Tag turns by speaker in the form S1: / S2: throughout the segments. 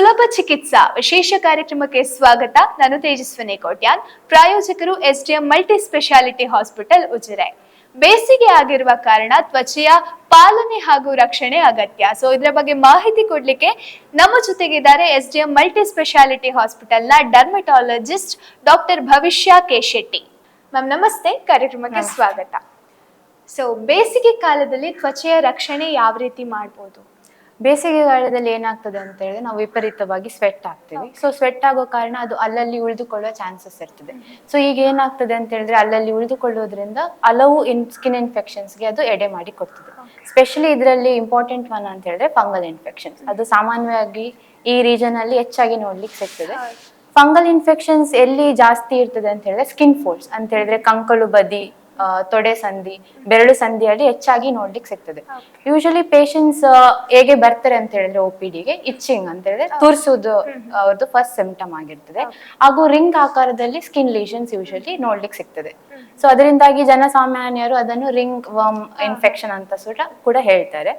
S1: ಸುಲಭ ಚಿಕಿತ್ಸಾ ವಿಶೇಷ ಕಾರ್ಯಕ್ರಮಕ್ಕೆ ಸ್ವಾಗತ. ನಾನು ತೇಜಸ್ವಿನಿ ಕೋಟ್ಯಾನ್ ಪ್ರಾಯೋಜಕರು SDM multi speciality hospital Ujire. ಬೇಸಿಗೆ ಆಗಿರುವ ಕಾರಣ ತ್ವಚೆಯ ಪಾಲನೆ ಹಾಗೂ ರಕ್ಷಣೆ ಅಗತ್ಯ. ಸೊ ಇದರ ಬಗ್ಗೆ ಮಾಹಿತಿ ಕೊಡ್ಲಿಕ್ಕೆ ನಮ್ಮ ಜೊತೆಗಿದ್ದಾರೆ ಎಸ್ಡಿಎಂ ಮಲ್ಟಿ ಸ್ಪೆಷಾಲಿಟಿ ನ dermatologist doctor Bhavishya K. Shetty. Ma'am ನಮಸ್ತೆ. ಕಾರ್ಯಕ್ರಮಕ್ಕೆ ಸ್ವಾಗತ. ಸೊ ಬೇಸಿಗೆ ಕಾಲದಲ್ಲಿ ತ್ವಚೆಯ ರಕ್ಷಣೆ ಯಾವ ರೀತಿ ಮಾಡ್ಬೋದು?
S2: ಬೇಸಿಗೆಗಾಲದಲ್ಲಿ ಏನಾಗ್ತದೆ ಅಂತ ಹೇಳಿದ್ರೆ ನಾವು ವಿಪರೀತವಾಗಿ ಸ್ವೆಟ್ ಆಗ್ತೀವಿ. ಸೊ ಸ್ವೆಟ್ ಆಗೋ ಕಾರಣ ಅದು ಅಲ್ಲಲ್ಲಿ ಉಳಿದುಕೊಳ್ಳುವ ಚಾನ್ಸಸ್ ಇರ್ತದೆ. ಸೊ ಈಗ ಏನಾಗ್ತದೆ ಅಂತ ಹೇಳಿದ್ರೆ ಅಲ್ಲಲ್ಲಿ ಉಳಿದುಕೊಳ್ಳೋದ್ರಿಂದ ಹಲವು ಇನ್ ಸ್ಕಿನ್ ಇನ್ಫೆಕ್ಷನ್ಸ್ಗೆ ಅದು ಎಡೆ ಮಾಡಿ ಕೊಡ್ತದೆ. ಸ್ಪೆಷಲಿ ಇದರಲ್ಲಿ ಇಂಪಾರ್ಟೆಂಟ್ ಒನ್ ಅಂತ ಹೇಳಿದ್ರೆ ಫಂಗಲ್ ಇನ್ಫೆಕ್ಷನ್ಸ್ ಅದು ಸಾಮಾನ್ಯವಾಗಿ ಈ ರೀಜನ್ ಅಲ್ಲಿ ಹೆಚ್ಚಾಗಿ ನೋಡ್ಲಿಕ್ಕೆ ಸಿಗ್ತದೆ. ಫಂಗಲ್ ಇನ್ಫೆಕ್ಷನ್ಸ್ ಎಲ್ಲಿ ಜಾಸ್ತಿ ಇರ್ತದೆ ಅಂತ ಹೇಳಿದ್ರೆ ಸ್ಕಿನ್ ಫೋಲ್ಡ್ಸ್ ಅಂತ ಹೇಳಿದ್ರೆ ಕಂಕಳು ಬದಿ ತೊಡೆ ಸಂಧಿ ಬೆರಳು ಸಂಧಿಯಲ್ಲಿ ಹೆಚ್ಚಾಗಿ ನೋಡ್ಲಿಕ್ಕೆ ಸಿಗ್ತದೆ. ಯೂಶಲಿ ಪೇಷಂಟ್ಸ್ ಹೇಗೆ ಬರ್ತಾರೆ ಅಂತ ಹೇಳಿದ್ರೆ ಒ ಪಿ ಡಿಗೆ ಇಚ್ಚಿಂಗ್ ಅಂತ ಹೇಳಿದ್ರೆ ತುರ್ಸುದು ಅವ್ರದ್ದು ಫಸ್ಟ್ ಸಿಂಪ್ಟಮ್ ಆಗಿರ್ತದೆ. ಹಾಗೂ ರಿಂಗ್ ಆಕಾರದಲ್ಲಿ ಸ್ಕಿನ್ ಲೀಷನ್ಸ್ ಯೂಶಲಿ ನೋಡ್ಲಿಕ್ಕೆ ಸಿಗ್ತದೆ. ಸೊ ಅದರಿಂದಾಗಿ ಜನಸಾಮಾನ್ಯರು ಅದನ್ನು ರಿಂಗ್ ವರ್ಮ್ ಇನ್ಫೆಕ್ಷನ್ ಅಂತ ಕೂಡ ಹೇಳ್ತಾರೆ.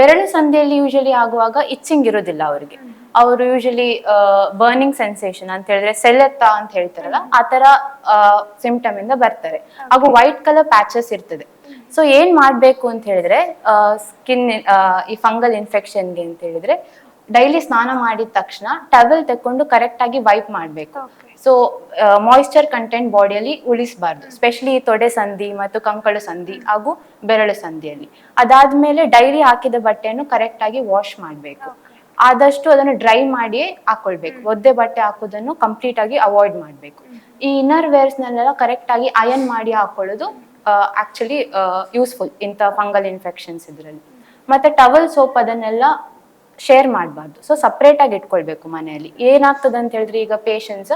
S2: ಬೆರಳು ಸಂಧಿಯಲ್ಲಿ ಯೂಶಲಿ ಆಗುವಾಗ ಇಚ್ಚಿಂಗ್ ಇರೋದಿಲ್ಲ ಅವರಿಗೆ. ಅವರು ಯೂಶಲಿ ಬರ್ನಿಂಗ್ ಸೆನ್ಸೇಷನ್ ಅಂತ ಹೇಳಿದ್ರೆ ಸೆಲೆತ್ತಾ ಅಂತ ಹೇಳ್ತಾರಲ್ಲ ಆ ತರ ಸಿಂಪ್ಟಮ್ ಇಂದ ಬರ್ತಾರೆ. ಹಾಗೂ ವೈಟ್ ಕಲರ್ ಪ್ಯಾಚಸ್ ಇರ್ತದೆ. ಸೊ ಏನ್ ಮಾಡ್ಬೇಕು ಅಂತ ಹೇಳಿದ್ರೆ ಸ್ಕಿನ್ ಈ ಫಂಗಲ್ ಇನ್ಫೆಕ್ಷನ್ಗೆ ಅಂತ ಹೇಳಿದ್ರೆ ಡೈಲಿ ಸ್ನಾನ ಮಾಡಿದ ತಕ್ಷಣ ಟವೆಲ್ ತಕೊಂಡು ಕರೆಕ್ಟ್ ಆಗಿ ವೈಪ್ ಮಾಡ್ಬೇಕು. ಸೊ ಮಾಯಿಶ್ಚರ್ ಕಂಟೆಂಟ್ ಬಾಡಿಯಲ್ಲಿ ಉಳಿಸಬಾರ್ದು. ಸ್ಪೆಷಲಿ ತೊಡೆ ಸಂಧಿ ಮತ್ತು ಕಂಕಳು ಸಂಧಿ ಹಾಗೂ ಬೆರಳು ಸಂಧಿಯಲ್ಲಿ. ಅದಾದ್ಮೇಲೆ ಡೈಲಿ ಹಾಕಿದ ಬಟ್ಟೆಯನ್ನು ಕರೆಕ್ಟ್ ಆಗಿ ವಾಶ್ ಮಾಡಬೇಕು. ಆದಷ್ಟು ಅದನ್ನು ಡ್ರೈ ಮಾಡಿ ಹಾಕೊಳ್ಬೇಕು. ಒದ್ದೆ ಬಟ್ಟೆ ಹಾಕೋದನ್ನು ಕಂಪ್ಲೀಟ್ ಆಗಿ ಅವಾಯ್ಡ್ ಮಾಡಬೇಕು. ಈ ಇನ್ನರ್ ವೇರ್ಸ್ ನಲ್ಲೆಲ್ಲ ಕರೆಕ್ಟ್ ಆಗಿ ಅಯನ್ ಮಾಡಿ ಹಾಕೊಳ್ಳೋದು ಆಕ್ಚುಲಿ ಯೂಸ್ಫುಲ್ ಇಂಥ ಫಂಗಲ್ ಇನ್ಫೆಕ್ಷನ್ಸ್ ಇದರಲ್ಲಿ. ಮತ್ತೆ ಟವಲ್ ಸೋಪ್ ಅದನ್ನೆಲ್ಲ ಶೇರ್ ಮಾಡಬಾರ್ದು. ಸೊ ಸಪ್ರೇಟ್ ಆಗಿ ಇಟ್ಕೊಳ್ಬೇಕು ಮನೆಯಲ್ಲಿ. ಏನಾಗ್ತದೆ ಅಂತ ಹೇಳಿದ್ರೆ ಈಗ ಪೇಷಂಟ್ಸ್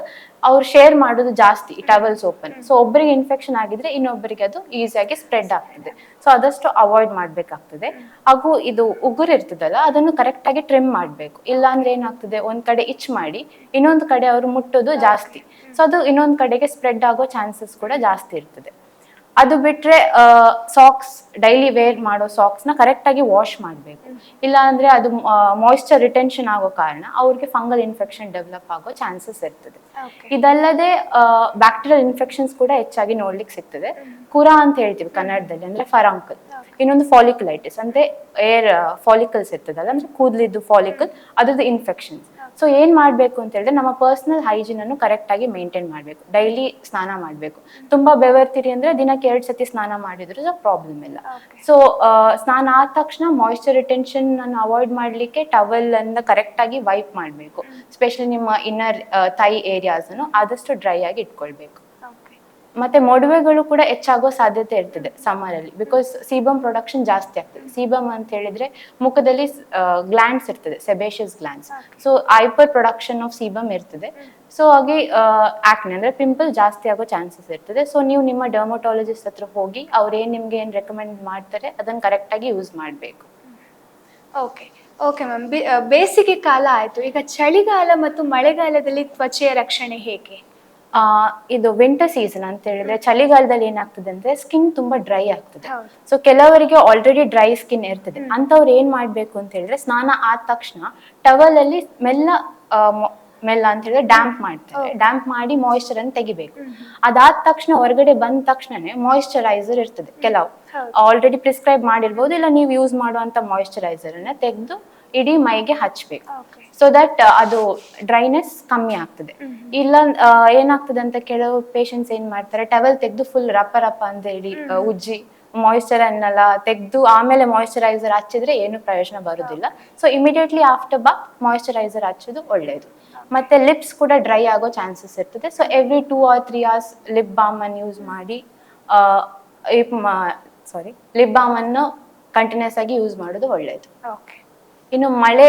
S2: ಅವ್ರು ಶೇರ್ ಮಾಡೋದು ಜಾಸ್ತಿ ಟವೆಲ್ಸ್ ಓಪನ್ ಸೊ ಒಬ್ಬರಿಗೆ ಇನ್ಫೆಕ್ಷನ್ ಆಗಿದ್ರೆ ಇನ್ನೊಬ್ಬರಿಗೆ ಅದು ಈಸಿಯಾಗಿ ಸ್ಪ್ರೆಡ್ ಆಗ್ತದೆ. ಸೊ ಆದಷ್ಟು ಅವಾಯ್ಡ್ ಮಾಡಬೇಕಾಗ್ತದೆ. ಹಾಗೂ ಇದು ಉಗುರು ಇರ್ತದಲ್ಲ, ಅದನ್ನು ಕರೆಕ್ಟಾಗಿ ಟ್ರಿಮ್ ಮಾಡಬೇಕು. ಇಲ್ಲ ಅಂದ್ರೆ ಏನಾಗ್ತದೆ, ಒಂದ್ ಕಡೆ ಇಚ್ ಮಾಡಿ, ಇನ್ನೊಂದು ಕಡೆ ಅವರು ಮುಟ್ಟೋದು ಜಾಸ್ತಿ. ಸೊ ಅದು ಇನ್ನೊಂದು ಕಡೆಗೆ ಸ್ಪ್ರೆಡ್ ಆಗೋ ಚಾನ್ಸಸ್ ಕೂಡ ಜಾಸ್ತಿ ಇರ್ತದೆ. ಅದು ಬಿಟ್ರೆ ಸಾಕ್ಸ್ ಡೈಲಿ ವೇರ್ ಮಾಡೋ ಸಾಕ್ಸ್ನ ಕರೆಕ್ಟ್ ಆಗಿ ವಾಶ್ ಮಾಡಬೇಕು. ಇಲ್ಲ ಅಂದ್ರೆ ಅದು ಮಾಯಿಶ್ಚರ್ ರಿಟೆನ್ಷನ್ ಆಗೋ ಕಾರಣ ಅವ್ರಿಗೆ ಫಂಗಲ್ ಇನ್ಫೆಕ್ಷನ್ ಡೆವಲಪ್ ಆಗೋ ಚಾನ್ಸಸ್ ಇರ್ತದೆ. ಇದಲ್ಲದೆ ಬ್ಯಾಕ್ಟೀರಿಯಲ್ ಇನ್ಫೆಕ್ಷನ್ಸ್ ಕೂಡ ಹೆಚ್ಚಾಗಿ ನೋಡ್ಲಿಕ್ಕೆ ಸಿಗ್ತದೆ. ಕುರಾ ಅಂತ ಹೇಳ್ತೀವಿ ಕನ್ನಡದಲ್ಲಿ ಅಂದ್ರೆ ಫರಾಂಕಲ್ ಇನ್ನೊಂದು ಫಾಲಿಕ್ಯುಲೈಟಿಸ್ ಅಂದ್ರೆ ಏರ್ ಫಾಲಿಕಲ್ಸ್ ಇರ್ತದಲ್ಲ ಅಂದ್ರೆ ಕೂದಲಿದ್ದು ಫಾಲಿಕಲ್ ಅದ್ರದ್ದು ಇನ್ಫೆಕ್ಷನ್ಸ್ ಸೊ ಏನ್ ಮಾಡ್ಬೇಕು ಅಂತ ಹೇಳಿದ್ರೆ ನಮ್ಮ ಪರ್ಸನಲ್ ಹೈಜೀನ್ ಅನ್ನು ಕರೆಕ್ಟ್ ಆಗಿ ಮೇಂಟೈನ್ ಮಾಡ್ಬೇಕು. ಡೈಲಿ ಸ್ನಾನ ಮಾಡ್ಬೇಕು. ತುಂಬಾ ಬೆವರ್ತೀರಿ ಅಂದ್ರೆ ದಿನಕ್ಕೆ ಎರಡ್ ಸತಿ ಸ್ನಾನ ಮಾಡಿದ್ರು ಪ್ರಾಬ್ಲಮ್ ಇಲ್ಲ. ಸೊ ಸ್ನಾನ ಆದ ತಕ್ಷಣ ಮಾಯಿಶ್ಚರ್ ರಿಟೆನ್ಷನ್ ಅನ್ನು ಅವಾಯ್ಡ್ ಮಾಡ್ಲಿಕ್ಕೆ ಟವಲ್ ಅನ್ನ ಕರೆಕ್ಟ್ ಆಗಿ ವೈಪ್ ಮಾಡ್ಬೇಕು. ಸ್ಪೆಷಲಿ ನಿಮ್ಮ ಇನ್ನರ್ ಥೈ ಏರಿಯಾಸ್ ಅನ್ನು ಆದಷ್ಟು ಡ್ರೈ ಆಗಿ ಇಟ್ಕೊಳ್ಬೇಕು. ಮತ್ತೆ ಮೊಡವೆಗಳು ಕೂಡ ಹೆಚ್ಚಾಗೋ ಸಾಧ್ಯತೆ ಇರ್ತದೆ ಸಮ್ಮರಲ್ಲಿ ಬಿಕಾಸ್ ಸೀಬಮ್ ಪ್ರೊಡಕ್ಷನ್ ಜಾಸ್ತಿ ಆಗ್ತದೆ. ಸೀಬಮ್ ಅಂತ ಹೇಳಿದ್ರೆ ಮುಖದಲ್ಲಿ ಗ್ಲ್ಯಾಂಡ್ಸ್ ಇರ್ತದೆ sebaceous glands so hyper production of sebum ಇರ್ತದೆ. ಸೊ ಹಾಗೆ ಆಕ್ನೆ ಅಂದ್ರೆ ಪಿಂಪಲ್ ಜಾಸ್ತಿ ಆಗೋ ಚಾನ್ಸಸ್ ಇರ್ತದೆ. ಸೊ ನೀವು ನಿಮ್ಮ ಡರ್ಮಟಾಲಜಿಸ್ಟ್ ಹತ್ರ ಹೋಗಿ ಅವ್ರು ಏನ್ ನಿಮ್ಗೆ ಏನ್ ರೆಕಮೆಂಡ್ ಮಾಡ್ತಾರೆ ಅದನ್ನ ಕರೆಕ್ಟ್ ಆಗಿ ಯೂಸ್ ಮಾಡಬೇಕು.
S1: ಓಕೆ ಓಕೆ ಮ್ಯಾಮ್ ಬೇಸಿಗೆ ಕಾಲ ಆಯ್ತು. ಈಗ ಚಳಿಗಾಲ ಮತ್ತು ಮಳೆಗಾಲದಲ್ಲಿ ತ್ವಚೆಯ ರಕ್ಷಣೆ ಹೇಗೆ?
S2: ಇದು ವಿಂಟರ್ ಸೀಸನ್ ಅಂತ ಹೇಳಿದ್ರೆ ಚಳಿಗಾಲದಲ್ಲಿ ಏನಾಗ್ತದೆ ಅಂದ್ರೆ ಸ್ಕಿನ್ ತುಂಬಾ ಡ್ರೈ ಆಗ್ತದೆ. ಸೊ ಕೆಲವರಿಗೆ ಆಲ್ರೆಡಿ ಡ್ರೈ ಸ್ಕಿನ್ ಇರ್ತದೆ. ಅಂತವ್ರು ಏನ್ ಮಾಡ್ಬೇಕು ಅಂತ ಹೇಳಿದ್ರೆ ಸ್ನಾನ ಆದ ತಕ್ಷಣ ಟವಲ್ ಅಲ್ಲಿ ಮೆಲ್ಲ ಆ, ಮೆಲ್ಲ ಅಂತ ಹೇಳಿದ್ರೆ ಡ್ಯಾಂಪ್ ಮಾಡ್ತಾರೆ. ಡ್ಯಾಂಪ್ ಮಾಡಿ ಮಾಯಿಶ್ಚರ್ ಅನ್ನು ತೆಗಿಬೇಕು. ಅದಾದ ತಕ್ಷಣ ಹೊರಗಡೆ ಬಂದ ತಕ್ಷಣನೇ ಮಾಯಿಶ್ಚರೈಸರ್ ಇರ್ತದೆ ಕೆಲವು. ಆಲ್ರೆಡಿ ಪ್ರಿಸ್ಕ್ರೈಬ್ ಮಾಡಿರ್ಬೋದು ಇಲ್ಲ ನೀವು ಯೂಸ್ ಮಾಡುವಂತ ಮಾಯಿಶ್ಚರೈಸರ್ ಅನ್ನ ತೆಗೆದು ಇಡೀ ಮೈಗೆ ಹಚ್ಬೇಕು. ಸೊ ದಟ್ ಅದು ಡ್ರೈನೆಸ್ ಕಮ್ಮಿ ಆಗ್ತದೆ. ಇಲ್ಲ ಏನಾಗ್ತದೆ ಅಂತ ಕೆಲವು ಪೇಷಂಟ್ಸ್ ಏನ್ ಮಾಡ್ತಾರೆ ಟವೆಲ್ ತೆಗೆದು ಫುಲ್ ರಪ್ಪ ರಪ್ಪ ಅಂತ ಹೇಳಿ ಉಜ್ಜಿ ಮಾಯಿಶ್ಚರ್ ಅನ್ನೆಲ್ಲ ತೆಗೆದು ಆಮೇಲೆ ಮಾಯಿಶ್ಚರೈಸರ್ ಹಚ್ಚಿದ್ರೆ ಏನು ಪ್ರಯೋಜನ ಬರುದಿಲ್ಲ. So immediately after bath moisturiser ಹಚ್ಚೋದು ಒಳ್ಳೇದು. ಮತ್ತೆ ಲಿಪ್ಸ್ ಕೂಡ ಡ್ರೈ ಆಗೋ ಚಾನ್ಸಸ್ ಇರ್ತದೆ. So every two or three hours lip balm ಅನ್ನು ಯೂಸ್ ಮಾಡಿ ಸಾರಿ ಲಿಪ್ ಬಾಮ್ ಅನ್ನು ಕಂಟಿನ್ಯೂಸ್ ಆಗಿ ಯೂಸ್ ಮಾಡೋದು ಒಳ್ಳೇದು.
S1: ಓಕೆ
S2: ಇನ್ನು ಮಳೆ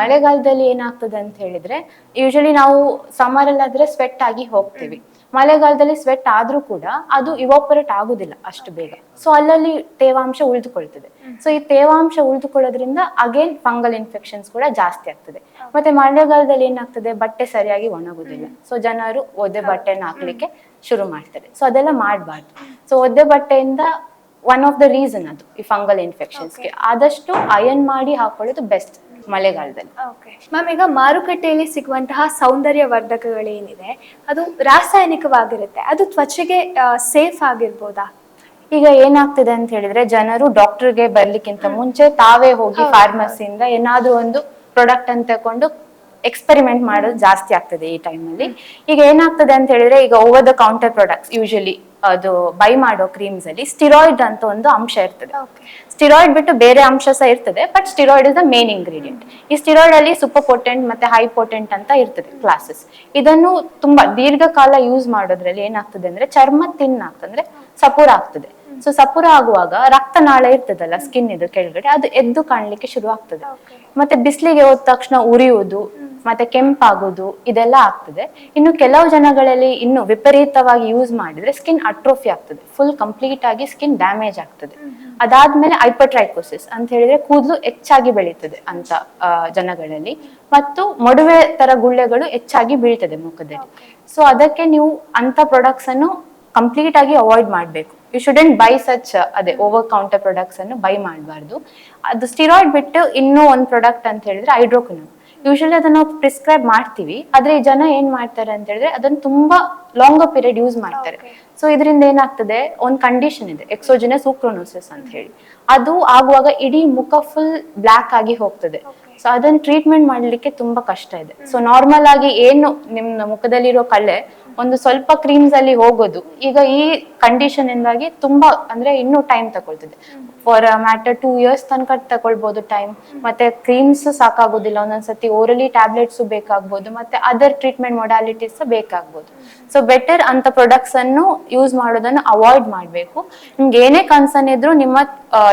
S2: ಮಳೆಗಾಲದಲ್ಲಿ ಏನಾಗ್ತದೆ ಅಂತ ಹೇಳಿದ್ರೆ ಯೂಶಲಿ ನಾವು ಸಮರ್ ಅಲ್ಲಾದ್ರೆ ಸ್ವೆಟ್ ಆಗಿ ಹೋಗ್ತೀವಿ. ಮಳೆಗಾಲದಲ್ಲಿ ಸ್ವೆಟ್ ಆದ್ರೂ ಕೂಡ ಅದು ಇವಾಪರೇಟ್ ಆಗುದಿಲ್ಲ ಅಷ್ಟು ಬೇಗ. ಸೊ ಅಲ್ಲಲ್ಲಿ ತೇವಾಂಶ ಉಳಿದುಕೊಳ್ತದೆ. ಸೊ ಈ ತೇವಾಂಶ ಉಳಿದುಕೊಳ್ಳೋದ್ರಿಂದ ಅಗೇನ್ ಫಂಗಲ್ ಇನ್ಫೆಕ್ಷನ್ಸ್ ಕೂಡ ಜಾಸ್ತಿ ಆಗ್ತದೆ. ಮತ್ತೆ ಮಳೆಗಾಲದಲ್ಲಿ ಏನಾಗ್ತದೆ? ಬಟ್ಟೆ ಸರಿಯಾಗಿ ಒಣಗುದಿಲ್ಲ. ಸೊ ಜನರು ಒದ್ದೆ ಬಟ್ಟೆನ ಹಾಕ್ಲಿಕ್ಕೆ ಶುರು ಮಾಡ್ತಾರೆ. ಸೊ ಅದೆಲ್ಲ ಮಾಡಬಾರ್ದು. ಸೊ ಒದ್ದೆ ಬಟ್ಟೆಯಿಂದ ಒನ್ ಆಫ್ ದ ರೀಸನ್ ಅದು ಈ ಫಂಗಲ್ ಇನ್ಫೆಕ್ಷನ್ಸ್ಗೆ ಆದಷ್ಟು ಅಯನ್ ಮಾಡಿ ಹಾಕೊಳ್ಳೋದು ಬೆಸ್ಟ್ ಮಳೆಗಾಲದಲ್ಲಿ.
S1: ಮ್ಯಾಮ್ ಈಗ ಮಾರುಕಟ್ಟೆಯಲ್ಲಿ ಸಿಗುವಂತಹ ಸೌಂದರ್ಯ ವರ್ಧಕಗಳೇನಿದೆ ಅದು ರಾಸಾಯನಿಕವಾಗಿರುತ್ತೆ ಅದು ತ್ವಚೆಗೆ ಸೇಫ್ ಆಗಿರ್ಬೋದಾ?
S2: ಈಗ ಏನಾಗ್ತಿದೆ ಅಂತ ಹೇಳಿದ್ರೆ ಜನರು ಡಾಕ್ಟರ್ಗೆ ಬರ್ಲಿಕ್ಕಿಂತ ಮುಂಚೆ ತಾವೇ ಹೋಗಿ ಫಾರ್ಮಸಿಯಿಂದ ಏನಾದ್ರೂ ಒಂದು ಪ್ರಾಡಕ್ಟ್ ಅಂತ ತಕೊಂಡು ಎಕ್ಸ್ಪೆರಿಮೆಂಟ್ ಮಾಡೋದು ಜಾಸ್ತಿ ಆಗ್ತದೆ ಈ ಟೈಮಲ್ಲಿ ಈಗ ಏನಾಗ್ತದೆ ಅಂತ ಹೇಳಿದ್ರೆ ಈಗ over the counter products usually ಅದು ಬೈ ಮಾಡೋ ಕ್ರೀಮ್ಸ್ ಅಲ್ಲಿ ಸ್ಟಿರಾಯ್ಡ್ ಅಂತ ಒಂದು ಅಂಶ ಇರ್ತದೆ. ಸ್ಟಿರಾಯ್ಡ್ ಬಿಟ್ಟು ಬೇರೆ ಅಂಶ ಸಹ ಇರ್ತದೆ but steroid is the main ingredient ಈ ಸ್ಟಿರಾಯ್ಡ್ ಅಲ್ಲಿ ಸೂಪರ್ ಪೊಟೆಂಟ್ ಮತ್ತೆ ಹೈ ಪೊಟೆಂಟ್ ಅಂತ ಇರ್ತದೆ ಕ್ಲಾಸಸ್ ಇದನ್ನು ತುಂಬಾ ದೀರ್ಘಕಾಲ ಯೂಸ್ ಮಾಡೋದ್ರಲ್ಲಿ ಏನಾಗ್ತದೆ ಅಂದ್ರೆ ಚರ್ಮ ತಿನ್ ಆಗ್ತದೆ ಸಪೂರ ಆಗ್ತದೆ. ಸೊ ಸಪುರ ಆಗುವಾಗ ರಕ್ತನಾಳ ಇರ್ತದಲ್ಲ ಸ್ಕಿನ್ ಇದು ಕೆಳಗಡೆ, ಅದು ಎದ್ದು ಕಾಣ್ಲಿಕ್ಕೆ ಶುರು ಆಗ್ತದೆ ಮತ್ತೆ ಬಿಸಿಲಿಗೆ ಹೋದ ತಕ್ಷಣ ಉರಿಯುವುದು, ಮತ್ತೆ ಕೆಂಪಾಗುದು ಇದೆಲ್ಲ ಆಗ್ತದೆ. ಇನ್ನು ಕೆಲವು ಜನಗಳಲ್ಲಿ ಇನ್ನು ವಿಪರೀತವಾಗಿ ಯೂಸ್ ಮಾಡಿದ್ರೆ ಸ್ಕಿನ್ ಅಟ್ರೋಫಿ ಆಗ್ತದೆ. ಫುಲ್ ಕಂಪ್ಲೀಟ್ ಆಗಿ ಸ್ಕಿನ್ ಡ್ಯಾಮೇಜ್ ಆಗ್ತದೆ. ಅದಾದ್ಮೇಲೆ ಹೈಪರ್ಟ್ರೈಕೋಸಿಸ್ ಅಂತ ಹೇಳಿದ್ರೆ ಕೂದಲು ಹೆಚ್ಚಾಗಿ ಬೆಳೀತದೆ ಅಂತ ಜನಗಳಲ್ಲಿ. ಮತ್ತು ಮಡುವೆ ತರ ಗುಳ್ಳೆಗಳು ಹೆಚ್ಚಾಗಿ ಬೀಳ್ತದೆ ಮುಖದಲ್ಲಿ. ಸೊ ಅದಕ್ಕೆ ನೀವು ಅಂತ ಪ್ರಾಡಕ್ಟ್ಸ್ ಅನ್ನು ಕಂಪ್ಲೀಟ್ ಆಗಿ ಅವಾಯ್ಡ್ ಮಾಡಬೇಕು. ಯು ಶುಡೆಂಟ್ ಬೈ ಸಚ್ ಅದೇ ಓವರ್ ಕೌಂಟರ್ ಪ್ರಾಡಕ್ಟ್ಸ್ ಅನ್ನು ಬೈ ಮಾಡಬಾರ್ದು. ಅದು ಸ್ಟಿರಾಯ್ಡ್ ಬಿಟ್ಟು ಇನ್ನೂ ಒಂದು ಪ್ರಾಡಕ್ಟ್ ಅಂತ ಹೇಳಿದ್ರೆ ಹೈಡ್ರೋಕನ್ ಯೂಶಲಿ ಅದನ್ನ ನಾವು ಪ್ರಿಸ್ಕ್ರೈಬ್ ಮಾಡ್ತೀವಿ. ಆದ್ರೆ ಈ ಜನ ಏನ್ ಮಾಡ್ತಾರೆ ಅಂತ ಹೇಳಿದ್ರೆ ಅದನ್ನ ತುಂಬಾ ಲಾಂಗ್ ಪೀರಿಯಡ್ ಯೂಸ್ ಮಾಡ್ತಾರೆ. ಸೊ ಇದರಿಂದ ಏನಾಗ್ತದೆ? ಒಂದು ಕಂಡೀಷನ್ ಇದೆ. ಎಕ್ಸೋಜಿನಸ್ ಸೂಕ್ರೋನೋಸಿಸ್ ಅಂತ ಹೇಳಿ. ಅದು ಆಗುವಾಗ ಇಡೀ ಮುಖ ಫುಲ್ ಬ್ಲಾಕ್ ಆಗಿ ಹೋಗ್ತದೆ. ಸೊ ಅದನ್ನ ಟ್ರೀಟ್ಮೆಂಟ್ ಮಾಡ್ಲಿಕ್ಕೆ ತುಂಬಾ ಕಷ್ಟ ಇದೆ. ಸೊ ನಾರ್ಮಲ್ ಆಗಿ ಏನು ನಿಮ್ಮ ಮುಖದಲ್ಲಿರೋ ಕಲೆ ಒಂದು ಸ್ವಲ್ಪ ಕ್ರೀಮ್ಸ್ ಅಲ್ಲಿ ಹೋಗೋದು, ಈಗ ಈ ಕಂಡೀಷನ್ ಇಂದಾಗಿ ತುಂಬಾ ಅಂದ್ರೆ ಇನ್ನೂ ಟೈಮ್ ತಗೊಳ್ತದೆ. ಫಾರ್ ಮ್ಯಾಟರ್ ಟೂ ಇಯರ್ಸ್ ತನಕ ತಗೊಳ್ಬಹುದು ಟೈಮ್ ಮತ್ತೆ ಕ್ರೀಮ್ಸ್ ಸಾಕಾಗೋದಿಲ್ಲ, ಒಂದೊಂದ್ಸತಿ ಓರಲಿ ಟ್ಯಾಬ್ಲೆಟ್ಸ್ ಬೇಕಾಗ್ಬೋದು, ಮತ್ತೆ ಅದರ್ ಟ್ರೀಟ್ಮೆಂಟ್ ಮೊಡಾಲಿಟೀಸ್ ಬೇಕಾಗ್ಬೋದು. ಸೊ ಬೆಟರ್ ಅಂತ ಪ್ರಾಡಕ್ಟ್ಸ್ ಅನ್ನು ಯೂಸ್ ಮಾಡೋದನ್ನು ಅವಾಯ್ಡ್ ಮಾಡಬೇಕು. ನಿಮ್ಗೆ ಏನೇ ಕನ್ಸರ್ನ್ ಇದ್ರು ನಿಮ್ಮ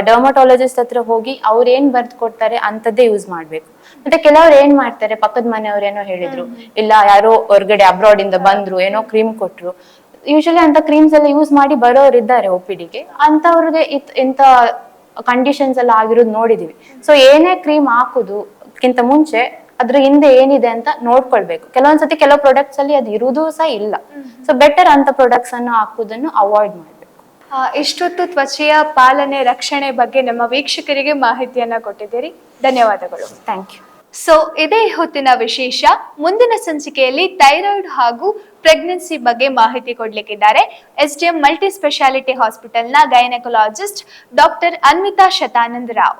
S2: ಡರ್ಮಟಾಲಜಿಸ್ಟ್ ಹತ್ರ ಹೋಗಿ ಅವ್ರು ಏನ್ ಬರ್ದು ಕೊಡ್ತಾರೆ ಅಂತದ್ದೇ ಯೂಸ್ ಮಾಡ್ಬೇಕು. ಮತ್ತೆ ಕೆಲವ್ರು ಏನ್ ಮಾಡ್ತಾರೆ? ಪಕ್ಕದ ಮನೆಯವ್ರು ಏನೋ ಹೇಳಿದ್ರು. ಇಲ್ಲ ಯಾರೋ ಹೊರಗಡೆ ಅಬ್ರಾಡ್ ಇಂದ ಬಂದ್ರು ಏನೋ ಕ್ರೀಮ್ ಕೊಟ್ರು. ಯೂಶಲಿ ಅಂತ ಕ್ರೀಮ್ಸ್ ಎಲ್ಲ ಯೂಸ್ ಮಾಡಿ ಬರೋರು ಇದ್ದಾರೆ ಒಪಿಡಿಗೆ ಅಂತವ್ರಿಗೆ ಇತ್- ಇಂಥ ಕಂಡೀಷನ್ಸ್ ಎಲ್ಲ ಆಗಿರೋದು ನೋಡಿದೀವಿ. ಸೊ ಏನೇ ಕ್ರೀಮ್ ಹಾಕುದುಕ್ಕಿಂತ ಮುಂಚೆ ಅದ್ರ ಹಿಂದೆ ಏನಿದೆ ಅಂತ ನೋಡ್ಕೊಳ್ಬೇಕು. ಕೆಲವೊಂದ್ಸತಿ ಕೆಲವು ಪ್ರಾಡಕ್ಟ್ಸ್ ಅಲ್ಲಿ ಅದು ಇರುವುದು ಸಹ ಇಲ್ಲ. ಸೊ ಬೆಟರ್ ಅಂತ ಪ್ರಾಡಕ್ಟ್ಸ್ ಅನ್ನು ಹಾಕುದನ್ನು ಅವಾಯ್ಡ್
S1: ಮಾಡಿ ಇಷ್ಟೊತ್ತು ತ್ವಚೆಯ ಪಾಲನೆ ರಕ್ಷಣೆ ಬಗ್ಗೆ ನಮ್ಮ ವೀಕ್ಷಕರಿಗೆ ಮಾಹಿತಿಯನ್ನ ಕೊಟ್ಟಿದ್ದೀರಿ. ಧನ್ಯವಾದಗಳು.
S2: ಥ್ಯಾಂಕ್ ಯು
S1: ಸೊ ಇದೇ ಹೊತ್ತಿನ ವಿಶೇಷ, ಮುಂದಿನ ಸಂಚಿಕೆಯಲ್ಲಿ ಥೈರಾಯ್ಡ್ ಹಾಗೂ ಪ್ರೆಗ್ನೆನ್ಸಿ ಬಗ್ಗೆ ಮಾಹಿತಿ ಕೊಡ್ಲಿಕ್ಕಿದ್ದಾರೆ. S D M multi speciality ಹಾಸ್ಪಿಟಲ್ನ gynaecologist doctor Anvitha Shatanand Rao